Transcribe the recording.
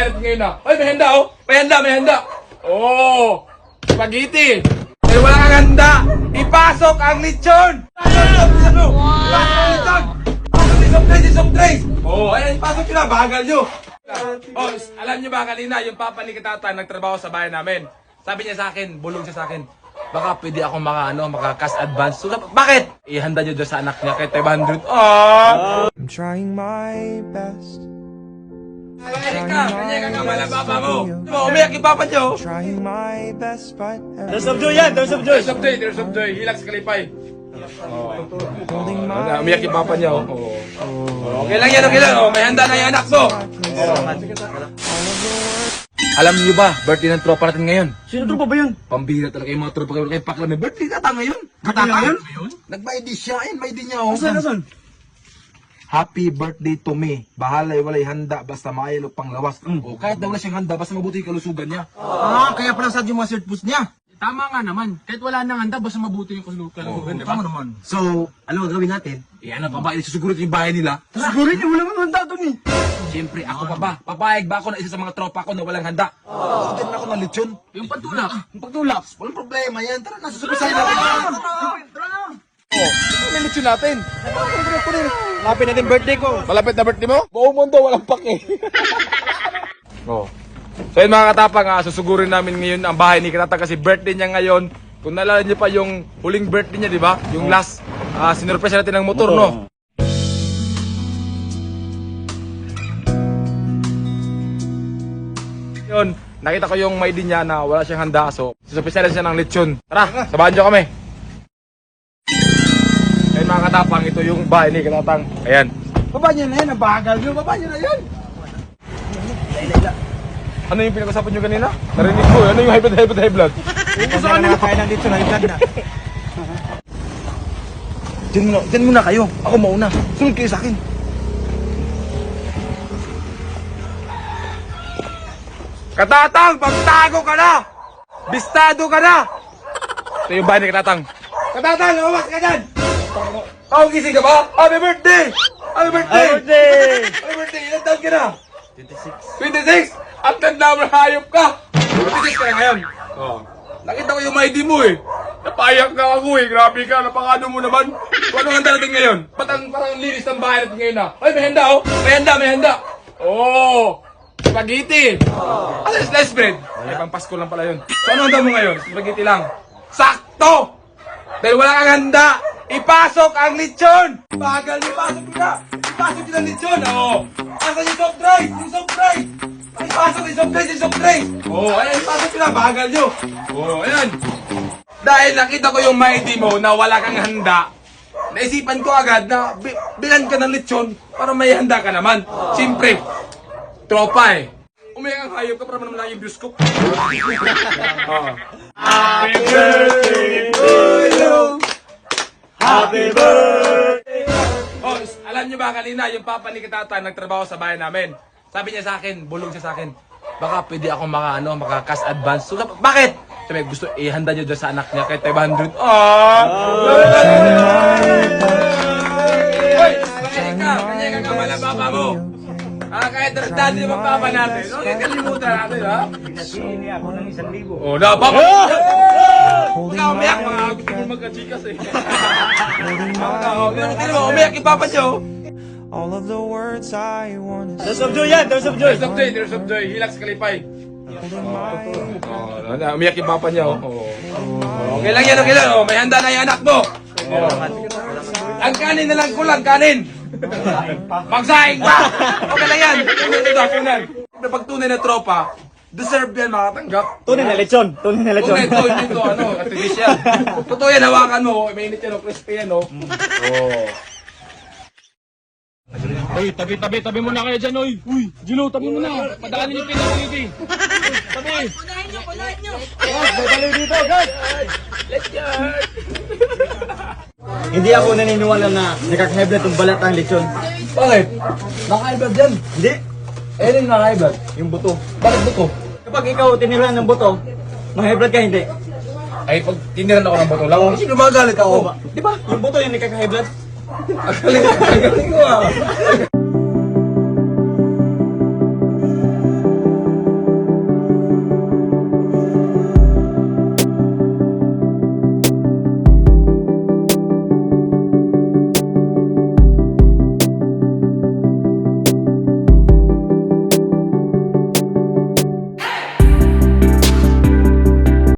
natin ngayon na. Ay, may handa oh. May handa, may handa. Oh, spaghetti. Eh, wala kang handa. Ipasok ang lechon. Ano? Ipasok ang lechon. Pasok yung soft drinks. Oh, ayan, ipasok nyo na. Bagal nyo. Oh, alam nyo ba kanina, yung papa ni Katata nagtrabaho sa bahay namin. Sabi niya sa akin, bulong siya sa akin, baka pwede ako maka, ano, maka cash advance. So, bakit? Ihanda nyo doon sa anak niya kay 500. Ah! I'm trying my best, Ay, ka, ka nga wala papa mo. Di umiyak yung papa niyo. trying my best, but There's of joy yan, there's of joy. There's of joy, there's of joy. Hilak sa kalipay. Oh, my umiyak yung papa niya, oh. Oh, Okay lang yan, okay lang. Oh, may handa na yung anak mo. Alam niyo ba, birthday ng tropa natin ngayon. Sino tropa ba yun? Pambira talaga yung mga tropa kayo. Kaya pakla, may birthday kata ngayon. Kata ngayon? Nag-by-day siya, ayun, by-day niya, oh. Asan, asan? Happy birthday to me. Bahala, walay handa, basta maayalo pang lawas. Oh, kahit daw wala siyang handa, basta mabuti yung kalusugan niya. Ah, kaya pala sa yung mga shirt post niya. Tama nga naman. Kahit wala nang handa, basta mabuti yung kalusugan. di ba? Tama naman. So, ano ang gawin natin? Eh, ano pa ba? Isusiguro yung bahay nila. Siguro niya wala mang handa doon eh. Siyempre, ako pa ba? Papayag ba ako na isa sa mga tropa ko na walang handa? Oh. Order na ako ng lechon. Yung pantulak. Yung pagtulak, walang problema yan. Tara na, susubusahin natin yan. Oh, may lechon natin. Lapit natin birthday ko. Malapit na birthday mo? Buong mundo, walang pake. oh. So yun mga katapang, ah, susugurin namin ngayon ang bahay ni Katata kasi birthday niya ngayon. Kung naalala niyo pa yung huling birthday niya, di ba? Yung last, ah, sinurpresa natin ng motor, no? Yun, nakita ko yung may din niya na wala siyang handa. So, susupisalan siya ng lechon. Tara, sabahan niyo kami. Mga katapang, ito yung bahay ni Katatang. Ayan. Baba niyo na yan, nabagal niyo. Baba niyo na yan. Ano yung pinag-usapan nyo kanina? Narinig ko, ano yung high blood, high blood, high blood? Kung saan nila kaya nandito na. Diyan muna, diyan muna kayo. Ako mauna. Sunod kayo sa akin. Katatang, pagtago ka na! Bistado ka na! Ito yung bahay ni Katatang. Katatang, lumabas ka dyan! Oh, gising ka ba? Happy birthday! Happy birthday! Happy birthday! Happy birthday! Ilan taon ka na? 26. 26? At tanda mo hayop ka! 26 ka na ngayon. Oh. Nakita ko yung ID mo eh. Napayak na ako eh. Grabe ka. Napakano mo naman. Kung anong handa natin ngayon? Ba't ang parang linis ng bahay natin ngayon na? Ay, may handa oh. May handa, may handa. Oh! Spaghetti! Ano yung sliced bread? Ay, pang Pasko lang pala yun. So ano handa mo ngayon? Spaghetti lang. Sakto! Dahil wala kang handa, ipasok ang lechon! Bagal niyo, pasok niyo na! Ipasok niyo ang lechon, oo! Asan yung soft drinks? Yung soft drinks! Ipasok yung soft drinks, yung soft drinks! Oo, ayan, ipasok na, bagal niyo! Oo, ayan! Dahil nakita ko yung mighty mo na wala kang handa, naisipan ko agad na bi- bilan ka ng lechon para may handa ka naman. Siyempre, tropa eh. Umiyak ang hayop ka para naman lang yung views ko. Oo. Happy birthday! Happy birthday! Oh, s- alam niyo ba kanina yung papa ni Katata nagtrabaho sa bahay namin. Sabi niya sa akin, bulong siya sa akin, baka pwede ako maka ano, maka cash advance. So, bakit? Sabi, gusto ihanda niyo doon sa anak niya kay 500. Ah! Hoy, kanya ka, kanya ka papa mo. Ah, kahit mga papa natin. Okay, kalimutan natin, ha? Hindi ako ng isang libo. Oh, na, papa! Huwag ka umiyak, mga magka-chikas eh. Oh, Tingnan mo, umiyak yung papa niyo. all of the words I want to There's of joy yan, there's of joy. There's of joy, there's of joy. Hilak sa kalipay. Oh, na, umiyak yung papa niya, oh. Oh, Okay lang yan, okay lang. Oh, may handa na yung anak mo. Oh. Ang kanin na lang kulang, kanin. Magsaing pa. Okay lang yan. Tunay na dapunan. Pag tunay na tropa, deserve yan makatanggap. Tunay na lechon, tunay na lechon. Ito, hindi ito, ano, artificial. Totoo yan, hawakan mo. Mainit yan, oh, crispy yan, oh. Oh. Uy, tabi, tabi, tabi mo na kayo dyan, uy. Uy, Gino, tabi mo na. Padaanin yung pinakangiti. Tabi. Babalik dito, guys! Hindi ako naniniwala na nakakaheblat yung balat ang lechon. Bakit? Naka-high yan. Hindi. Eh, yung naka-high Yung buto. Bakit ba to? Kapag ikaw tinilan ng buto, maheblat ka hindi. Ay, pag tiniran ako ng bato lang, sino magalit ako? Di ba? Yung buto yung nakakaheblat. Ang galing, ang galing ko ah.